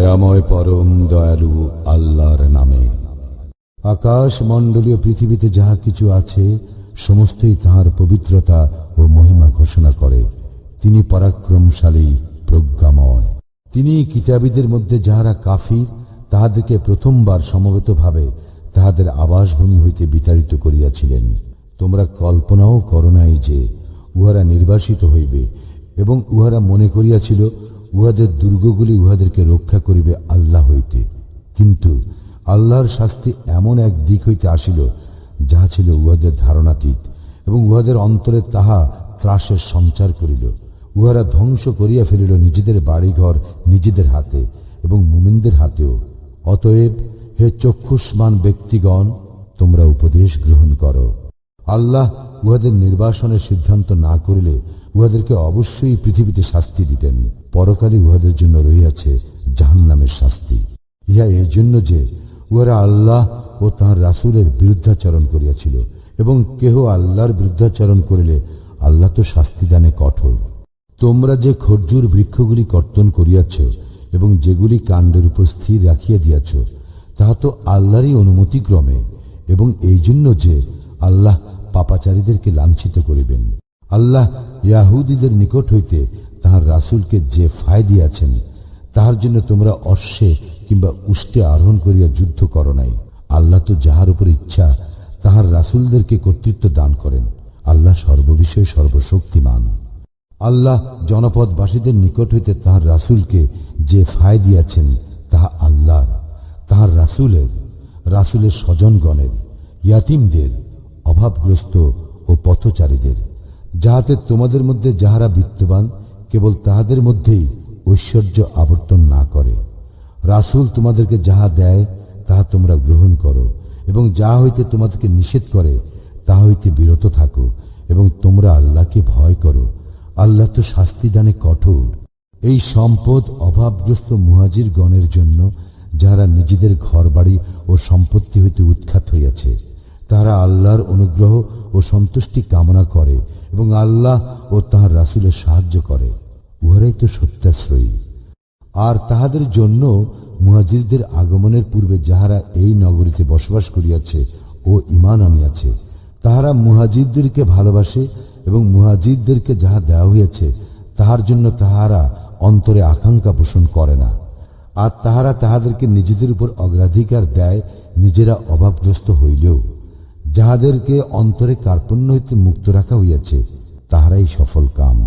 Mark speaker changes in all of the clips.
Speaker 1: দয়াময় পরম দয়ালু আল্লাহর নামে। আকাশ মণ্ডলীয় পৃথিবীতে যাহা কিছু আছে, সমস্তই তাহার পবিত্রতা ও মহিমা ঘোষণা করে। তিনি পরাক্রমশালী, প্রজ্ঞাময়। তিনি কিতাবীদের মধ্যে যাহারা কাফির, তাহাদেরকে প্রথমবার সমবেতভাবে তাহাদের আবাসভূমি হইতে বিতাড়িত করিয়াছিলেন। তোমরা কল্পনাও করো নাই যে, উহারা নির্বাসিত হইবে এবং উহারা মনে করিয়াছিল উহাদের দুর্গগুলি উহাদেরকে রক্ষা করিবে আল্লাহ হইতে। কিন্তু আল্লাহর শাস্তি এমন এক দিক হইতে আসিল, যাহা ছিল উহাদের ধারণাতীত, এবং উহাদের অন্তরে তাহা ত্রাসের সঞ্চার করিল। উহারা ধ্বংস করিয়া ফেলিল নিজেদের বাড়িঘর নিজেদের হাতে এবং মুমিনদের হাতেও। অতএব হে চক্ষুষ্মান ব্যক্তিগণ, তোমরা উপদেশ গ্রহণ করো। আল্লাহ উহাদের নির্বাসনের সিদ্ধান্ত না করিলে উহাদেরকে অবশ্যই পৃথিবীতে শাস্তি দিতেন। পরকালে উহাদের জন্য রহিয়াছে জাহান্নামের শাস্তি। ইহা এই জন্য যে উহারা আল্লাহ ও তাঁর রাসূলের বিরুদ্ধাচরণ করিয়াছিল এবং কেহ আল্লাহর বিরুদ্ধাচরণ করিলে আল্লাহ তো শাস্তিদানে কঠোর। তোমরা যে খরজুর বৃক্ষগুলি কর্তন করিয়াছ এবং যেগুলি কাণ্ডের উপর স্থির রাখিয়া দিয়াছ তাহা তো আল্লাহরই অনুমতিক্রমে এবং এই জন্য যে আল্লাহ পাপাচারীদেরকে লাঞ্ছিত করিবেন। আল্লাহ ইয়াহুদীদের নিকট হইতে তাহার রাসূলকে যে ফায় দিয়াছেন, তাহার জন্য তোমরা অশ্বে কিংবা উষ্টে আরোহণ করিয়া যুদ্ধ করো নাই। আল্লাহ তো যাহার উপর ইচ্ছা, তাহার রাসুলদেরকে কর্তৃত্ব দান করেন। আল্লাহ সর্ববিষয়ে সর্বশক্তিমান। আল্লাহ জনপদবাসীদের নিকট হইতে তাহার রাসূলকে যে ফায় দিয়াছেন, তাহা আল্লাহর, তাহার রাসূলের রাসূলের স্বজনগণের, ইয়াতিমদের, অভাবগ্রস্ত ও পথচারীদের। যাহাতে তোমাদের মধ্যে যাহারা বিত্তবান, কেবল তাহাদের মধ্যেই ঐশ্বর্য আবর্তন না করে। রাসূল তোমাদেরকে যাহা দেয়, তাহা তোমরা গ্রহণ করো, এবং যা হইতে তোমাদেরকে নিষেধ করে, তা হইতে বিরত থাকো, এবং তোমরা আল্লাহকে ভয় করো। আল্লাহ তো শাস্তিদানে কঠোর। এই সম্পদ অভাবগ্রস্ত মুহাজির গণের জন্য, যাহারা নিজেদের ঘরবাড়ি ও সম্পত্তি হইতে উৎখাত হইয়াছে তারা আল্লাহর অনুগ্রহ ও সন্তুষ্টি কামনা করে এবং আল্লাহ ও তাহার রাসূলের সাহায্য করে। উহারাই তো সত্যাশ্রয়ী। আর তাহাদের জন্য মুহাজিরদের আগমনের পূর্বে যাহারা এই নগরীতে বসবাস করিয়াছে ও ইমান আনিয়াছে, তাহারা মুহাজিরদেরকে ভালোবাসে এবং মুহাজিরদেরকে যাহা দেওয়া হইয়াছে, তাহার জন্য তাহারা অন্তরে আকাঙ্ক্ষা পোষণ করে না। আর তাহারা তাহাদেরকে নিজেদের উপর অগ্রাধিকার দেয়, নিজেরা অভাবগ্রস্ত হইলেও। যাহাদেরকে অন্তরে কার্পণ্য হইতে মুক্ত রাখা হইয়াছে, তাহারাই সফল কাম।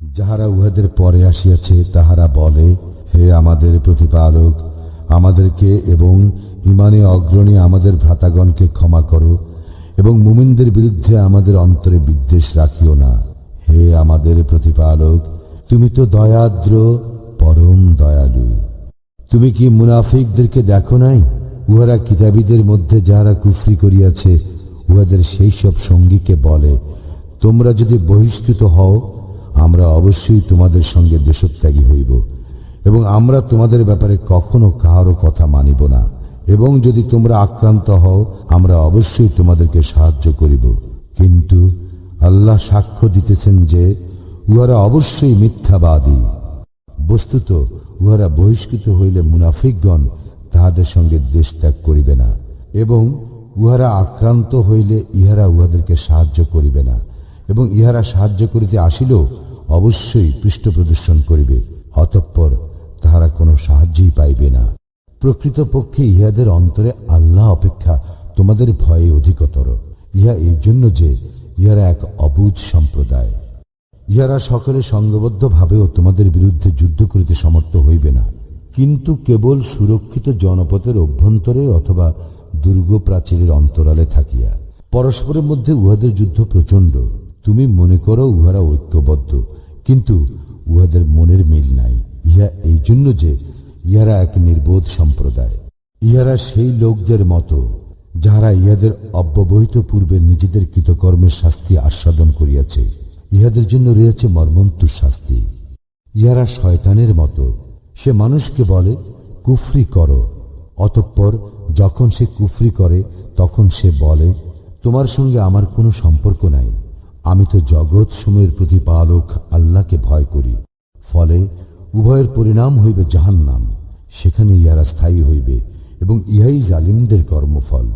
Speaker 1: যাহারা উহাদের পরে আসিয়াছে, তাহারা বলে, হে আমাদের প্রতিপালক, আমাদেরকে এবং ইমানে অগ্রণী আমাদের ভ্রাতাগণকে ক্ষমা করো এবং মুমিনদের বিরুদ্ধে আমাদের অন্তরে বিদ্বেষ রাখিও না। হে আমাদের প্রতিপালক, তুমি তো দয়াদ্র, পরম দয়ালু। তুমি কি মুনাফিকদেরকে দেখো নাই? উহারা কিতাবীদের মধ্যে যাহারা কুফরি করিয়াছে, উহাদের সেই সব সঙ্গীকে বলে, তোমরা যদি বহিষ্কৃত হও, আমরা অবশ্যই তোমাদের সঙ্গে দেশত্যাগী হইব, এবং আমরা তোমাদের ব্যাপারে কখনো কাহারও কথা মানিব না, এবং যদি তোমরা আক্রান্ত হও, আমরা অবশ্যই তোমাদেরকে সাহায্য করিব। কিন্তু আল্লাহ সাক্ষ্য দিতেছেন যে, উহারা অবশ্যই মিথ্যাবাদী। বস্তুত, উহারা বহিষ্কৃত হইলে মুনাফিকগণ তাহাদের সঙ্গে দেশ ত্যাগ করিবে না, এবং উহারা আক্রান্ত হইলে ইহারা উহাদেরকে সাহায্য করিবে না, এবং ইহারা সাহায্য করিতে আসিলেও অবশ্যই পৃষ্ঠ প্রদর্শন করিবে, অতঃপর তাহারা কোনো সাহায্যই পাইবে না। প্রকৃতপক্ষে ইহাদের অন্তরে আল্লাহ অপেক্ষা তোমাদের ভয়ে অধিকতর। ইহা এই জন্য যে ইহারা এক অবুজ সম্প্রদায়। ইহারা সকলে সঙ্গবদ্ধভাবেও তোমাদের বিরুদ্ধে যুদ্ধ করিতে সমর্থ হইবে না। কিন্তু কেবল সুরক্ষিত জনপথের অভ্যন্তরে অথবা দুর্গ প্রাচীরের অন্তরালে থাকিয়া। পরস্পরের মধ্যে উহাদের যুদ্ধ প্রচণ্ড। তুমি মনে করো উহারা ঐক্যবদ্ধ, কিন্তু উহাদের মনের মিল নাই। ইহা এই জন্য যে ইহারা এক নির্বোধ সম্প্রদায়। ইহারা সেই লোকদের মতো, যাহারা ইহাদের অব্যবহিত পূর্বে নিজেদের কৃতকর্মের শাস্তি আস্বাদন করিয়াছে। ইহাদের জন্য রয়েছে মর্মন্তু শাস্তি। ইহারা শয়তানের মতো সে মানুষকে বলে, কুফরি করো। অতঃপর যখন সে কুফরি করে, তখন সে বলে, তোমার সঙ্গে আমার কোনো সম্পর্ক নাই। আমি তো জগৎ সময়ের প্রতিপালক আল্লাহকে ভয় করি। ফলে উভয়ের পরিণাম হইবে জাহান্নাম। সেখানে ইহারা স্থায়ী হইবে এবং ইহাই জালিমদের কর্মফল।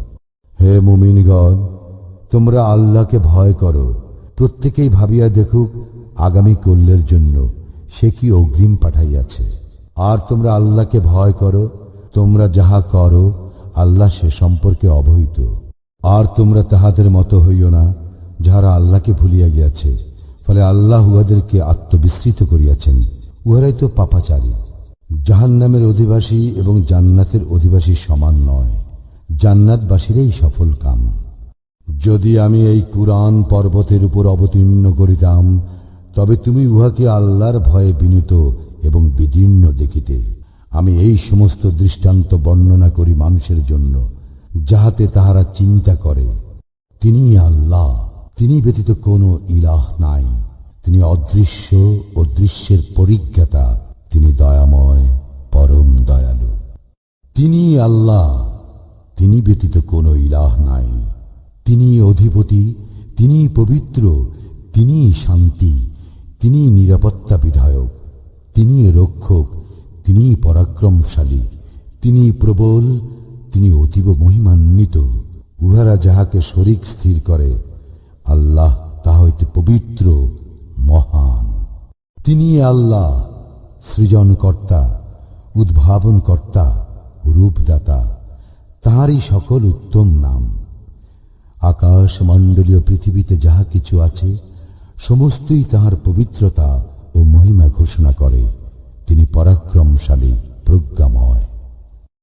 Speaker 1: হে মুমিনগণ, তোমরা আল্লাহকে ভয় করো। প্রত্যেকেই ভাবিয়া দেখুক, আগামী কল্যের জন্য সে কি অগ্রিম পাঠাইয়াছে? আর তোমরা আল্লাহকে ভয় করো, তোমরা যাহা করো, আল্লাহ সে সম্পর্কে অবহিত। আর তোমরা তাহাদের মতো হইও না, যাহারা আল্লাহকে ভুলিয়া গিয়াছে। ফলে আল্লাহ উহাদেরকে আত্মবিস্মৃত করিয়াছেন। উহারাই তো পাপাচারী। জাহান্নামের অধিবাসী এবং জান্নাতের অধিবাসী সমান নয়। জান্নাতবাসীরাই সফল কাম। যদি আমি এই কুরআন পর্বতের উপর অবতীর্ণ করিতাম, তবে তুমি উহাকে আল্লাহর ভয়ে বিনীত এবং বিদীর্ণ দেখিতে আমি এই সমস্ত দৃষ্টান্ত বর্ণনা করি মানুষের জন্য, যাহাতে তাহারা চিন্তা করে, তিনি আল্লাহ, তিনি ব্যতীত কোনো ইলাহ নাই। তিনি অদৃশ্য ও দৃশ্যের পরিজ্ঞাতা, তিনি দয়াময়, পরম দয়ালু। তিনি আল্লাহ, তিনি ব্যতীত কোনো ইলাহ নাই। তিনি অধিপতি, তিনি পবিত্র, তিনি শান্তি, তিনি নিরাপত্তা বিধায়ক। তিনি রক্ষক তিনি পরাক্রমশালী তিনি প্রবল তিনি অতীব মহিমান্বিত। উহারা যাহাকে শরিক স্থির করে, আল্লাহ তা হইতে পবিত্র, মহান। তিনি আল্লাহ, সৃজনকর্তা, উদ্ভাবনকর্তা, রূপদাতা, তাহারই সকল উত্তম নাম। আকাশ মণ্ডলীয় পৃথিবীতে যাহা কিছু আছে, সমস্তই তাহার পবিত্রতা ও মহিমা ঘোষণা করে তিনি পরাক্রমশালী প্রজ্ঞাময়।